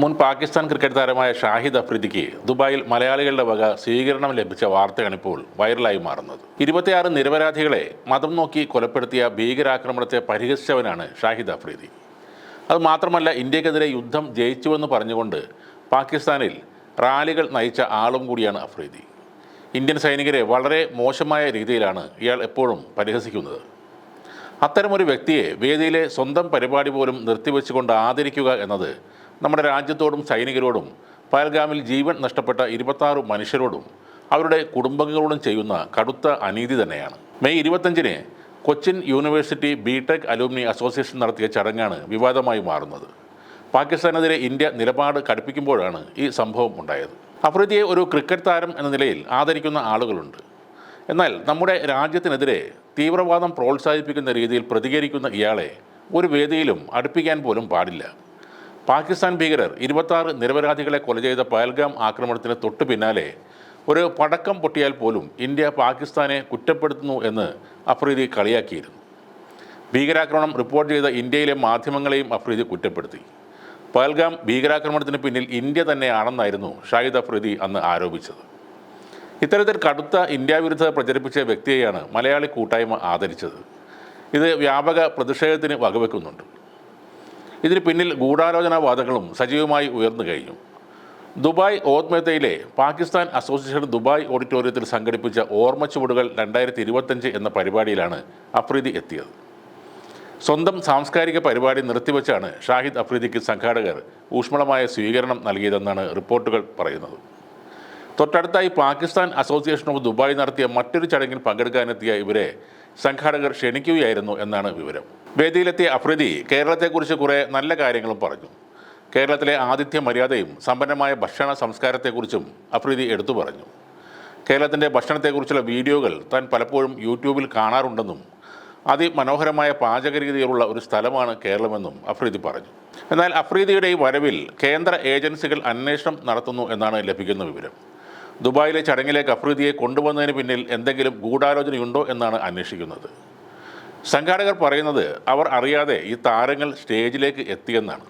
മുൻ പാകിസ്ഥാൻ ക്രിക്കറ്റ് താരമായ ഷാഹിദ് അഫ്രീദിക്ക് ദുബായിൽ മലയാളികളുടെ വക സ്വീകരണം ലഭിച്ച വാർത്തയാണിപ്പോൾ വൈറലായി മാറുന്നത്. ഇരുപത്തിയാറ് നിരപരാധികളെ മതം നോക്കി കൊലപ്പെടുത്തിയ ഭീകരാക്രമണത്തെ പരിഹസിച്ചവനാണ് ഷാഹിദ് അഫ്രീദി. അത് മാത്രമല്ല ഇന്ത്യക്കെതിരെ യുദ്ധം ജയിച്ചുവെന്ന് പറഞ്ഞുകൊണ്ട് പാകിസ്ഥാനിൽ റാലികൾ നയിച്ച ആളും കൂടിയാണ് അഫ്രീദി. ഇന്ത്യൻ സൈനികരെ വളരെ മോശമായ രീതിയിലാണ് ഇയാൾ എപ്പോഴും പരിഹസിക്കുന്നത്. അത്തരമൊരു വ്യക്തിയെ വേദിയിലെ സ്വന്തം പരിപാടി പോലും നിർത്തിവെച്ചുകൊണ്ട് ആദരിക്കുക എന്നത് നമ്മുടെ രാജ്യത്തോടും സൈനികരോടും പയൽഗാമിൽ ജീവൻ നഷ്ടപ്പെട്ട ഇരുപത്താറ് മനുഷ്യരോടും അവരുടെ കുടുംബങ്ങളോടും ചെയ്യുന്ന കടുത്ത അനീതി തന്നെയാണ്. മെയ് ഇരുപത്തഞ്ചിന് Cochin university BTech alumni association നടത്തിയ ചടങ്ങാണ് വിവാദമായി മാറുന്നത്. പാകിസ്ഥാനെതിരെ ഇന്ത്യ നിലപാട് കടുപ്പിക്കുമ്പോഴാണ് ഈ സംഭവം ഉണ്ടായത്. അഫ്രീദിയെ ഒരു ക്രിക്കറ്റ് താരം എന്ന നിലയിൽ ആദരിക്കുന്ന ആളുകളുണ്ട്. എന്നാൽ നമ്മുടെ രാജ്യത്തിനെതിരെ തീവ്രവാദം പ്രോത്സാഹിപ്പിക്കുന്ന രീതിയിൽ പ്രതികരിക്കുന്ന ഇയാളെ ഒരു വേദിയിലും അടുപ്പിക്കാൻ പോലും പാടില്ല. പാകിസ്ഥാൻ ഭീകരർ ഇരുപത്താറ് നിരപരാധികളെ കൊല ചെയ്ത പയൽഗാം ആക്രമണത്തിന് തൊട്ടു പിന്നാലെ ഒരു പടക്കം പൊട്ടിയാൽ പോലും ഇന്ത്യ പാകിസ്ഥാനെ കുറ്റപ്പെടുത്തുന്നു എന്ന് അഫ്രീദി കളിയാക്കിയിരുന്നു. ഭീകരാക്രമണം റിപ്പോർട്ട് ചെയ്ത ഇന്ത്യയിലെ മാധ്യമങ്ങളെയും അഫ്രീദി കുറ്റപ്പെടുത്തി. പയൽഗാം ഭീകരാക്രമണത്തിന് പിന്നിൽ ഇന്ത്യ തന്നെയാണെന്നായിരുന്നു ഷാഹിദ് അഫ്രീദി അന്ന് ആരോപിച്ചത്. ഇത്തരത്തിൽ കടുത്ത ഇന്ത്യ വിരുദ്ധത പ്രചരിപ്പിച്ച വ്യക്തിയെയാണ് മലയാളി കൂട്ടായ്മ ആദരിച്ചത്. ഇത് വ്യാപക പ്രതിഷേധത്തിന് വകവെക്കുന്നുണ്ട്. ഇതിന് പിന്നിൽ ഗൂഢാലോചനാവാദങ്ങളും സജീവമായി ഉയർന്നു കഴിഞ്ഞു. ദുബായ് ഓത്മേത്തയിലെ പാകിസ്ഥാൻ അസോസിയേഷൻ ദുബായ് ഓഡിറ്റോറിയത്തിൽ സംഘടിപ്പിച്ച ഓർമ്മ ചുവടുകൾ രണ്ടായിരത്തി ഇരുപത്തഞ്ച് എന്ന പരിപാടിയിലാണ് അഫ്രീദി എത്തിയത്. സ്വന്തം സാംസ്കാരിക പരിപാടി നിർത്തിവെച്ചാണ് ഷാഹിദ് അഫ്രീദിക്ക് സംഘാടകർ ഊഷ്മളമായ സ്വീകരണം നൽകിയതെന്നാണ് റിപ്പോർട്ടുകൾ പറയുന്നത്. തൊട്ടടുത്തായി പാകിസ്ഥാൻ അസോസിയേഷൻ ഓഫ് ദുബായ് നടത്തിയ മറ്റൊരു ചടങ്ങിൽ പങ്കെടുക്കാനെത്തിയ ഇവരെ സംഘാടകർ ക്ഷണിക്കുകയായിരുന്നു എന്നാണ് വിവരം. വേദിയിലെത്തിയ അഫ്രീദി കേരളത്തെക്കുറിച്ച് കുറേ നല്ല കാര്യങ്ങളും പറഞ്ഞു. കേരളത്തിലെ ആതിഥ്യ മര്യാദയും സമ്പന്നമായ ഭക്ഷണ സംസ്കാരത്തെക്കുറിച്ചും അഫ്രീദി എടുത്തു പറഞ്ഞു. കേരളത്തിന്റെ ഭക്ഷണത്തെക്കുറിച്ചുള്ള വീഡിയോകൾ താൻ പലപ്പോഴും യൂട്യൂബിൽ കാണാറുണ്ടെന്നും അതിമനോഹരമായ പാചകരീതിയിലുള്ള ഒരു സ്ഥലമാണ് കേരളമെന്നും അഫ്രീദി പറഞ്ഞു. എന്നാൽ അഫ്രീദിയുടെ ഈ വരവിൽ കേന്ദ്ര ഏജൻസികൾ അന്വേഷണം നടത്തുന്നു എന്നാണ് ലഭിക്കുന്ന വിവരം. ദുബായിലെ ചടങ്ങിലേക്ക് അഫ്രീദിയെ കൊണ്ടുവന്നതിന് പിന്നിൽ എന്തെങ്കിലും ഗൂഢാലോചനയുണ്ടോ എന്നാണ് അന്വേഷിക്കുന്നത്. സംഘാടകർ പറയുന്നത് അവർ അറിയാതെ ഈ താരങ്ങൾ സ്റ്റേജിലേക്ക് എത്തിയെന്നാണ്.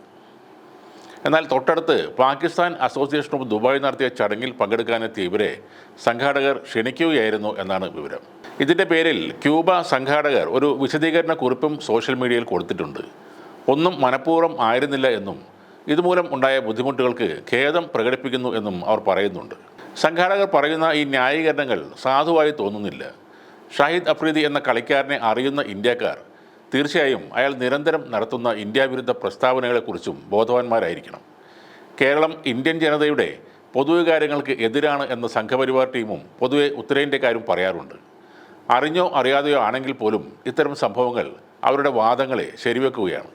എന്നാൽ തൊട്ടടുത്ത് പാകിസ്ഥാൻ അസോസിയേഷൻ ഓഫ് ദുബായ് നടത്തിയ ചടങ്ങിൽ പങ്കെടുക്കാനെത്തിയ ഇവരെ സംഘാടകർ ക്ഷണിക്കുകയായിരുന്നു എന്നാണ് വിവരം. ഇതിന്റെ പേരിൽ ക്യൂബ സംഘാടകർ ഒരു വിശദീകരണ കുറിപ്പും സോഷ്യൽ മീഡിയയിൽ കൊടുത്തിട്ടുണ്ട്. ഒന്നും മനഃപൂർവം ആയിരുന്നില്ല എന്നും ഇതുമൂലം ഉണ്ടായ ബുദ്ധിമുട്ടുകൾക്ക് ഖേദം പ്രകടിപ്പിക്കുന്നു എന്നും അവർ പറയുന്നുണ്ട്. സംഘാടകർ പറയുന്ന ഈ ന്യായീകരണങ്ങൾ സാധുവായി തോന്നുന്നില്ല. ഷാഹിദ് അഫ്രീദി എന്ന കളിക്കാരനെ അറിയുന്ന ഇന്ത്യക്കാർ തീർച്ചയായും അയാൾ നിരന്തരം നടത്തുന്ന ഇന്ത്യ വിരുദ്ധ പ്രസ്താവനകളെക്കുറിച്ചും ബോധവാന്മാരായിരിക്കണം. കേരളം ഇന്ത്യൻ ജനതയുടെ പൊതുവികാരങ്ങൾക്ക് എതിരാണ് എന്ന സംഘപരിവാർ ടീമും പൊതുവെ ഉത്തരേന്ത്യക്കാരും പറയാറുണ്ട്. അറിഞ്ഞോ അറിയാതെയോ ആണെങ്കിൽ പോലും ഇത്തരം സംഭവങ്ങൾ അവരുടെ വാദങ്ങളെ ശരിവെക്കുകയാണ്.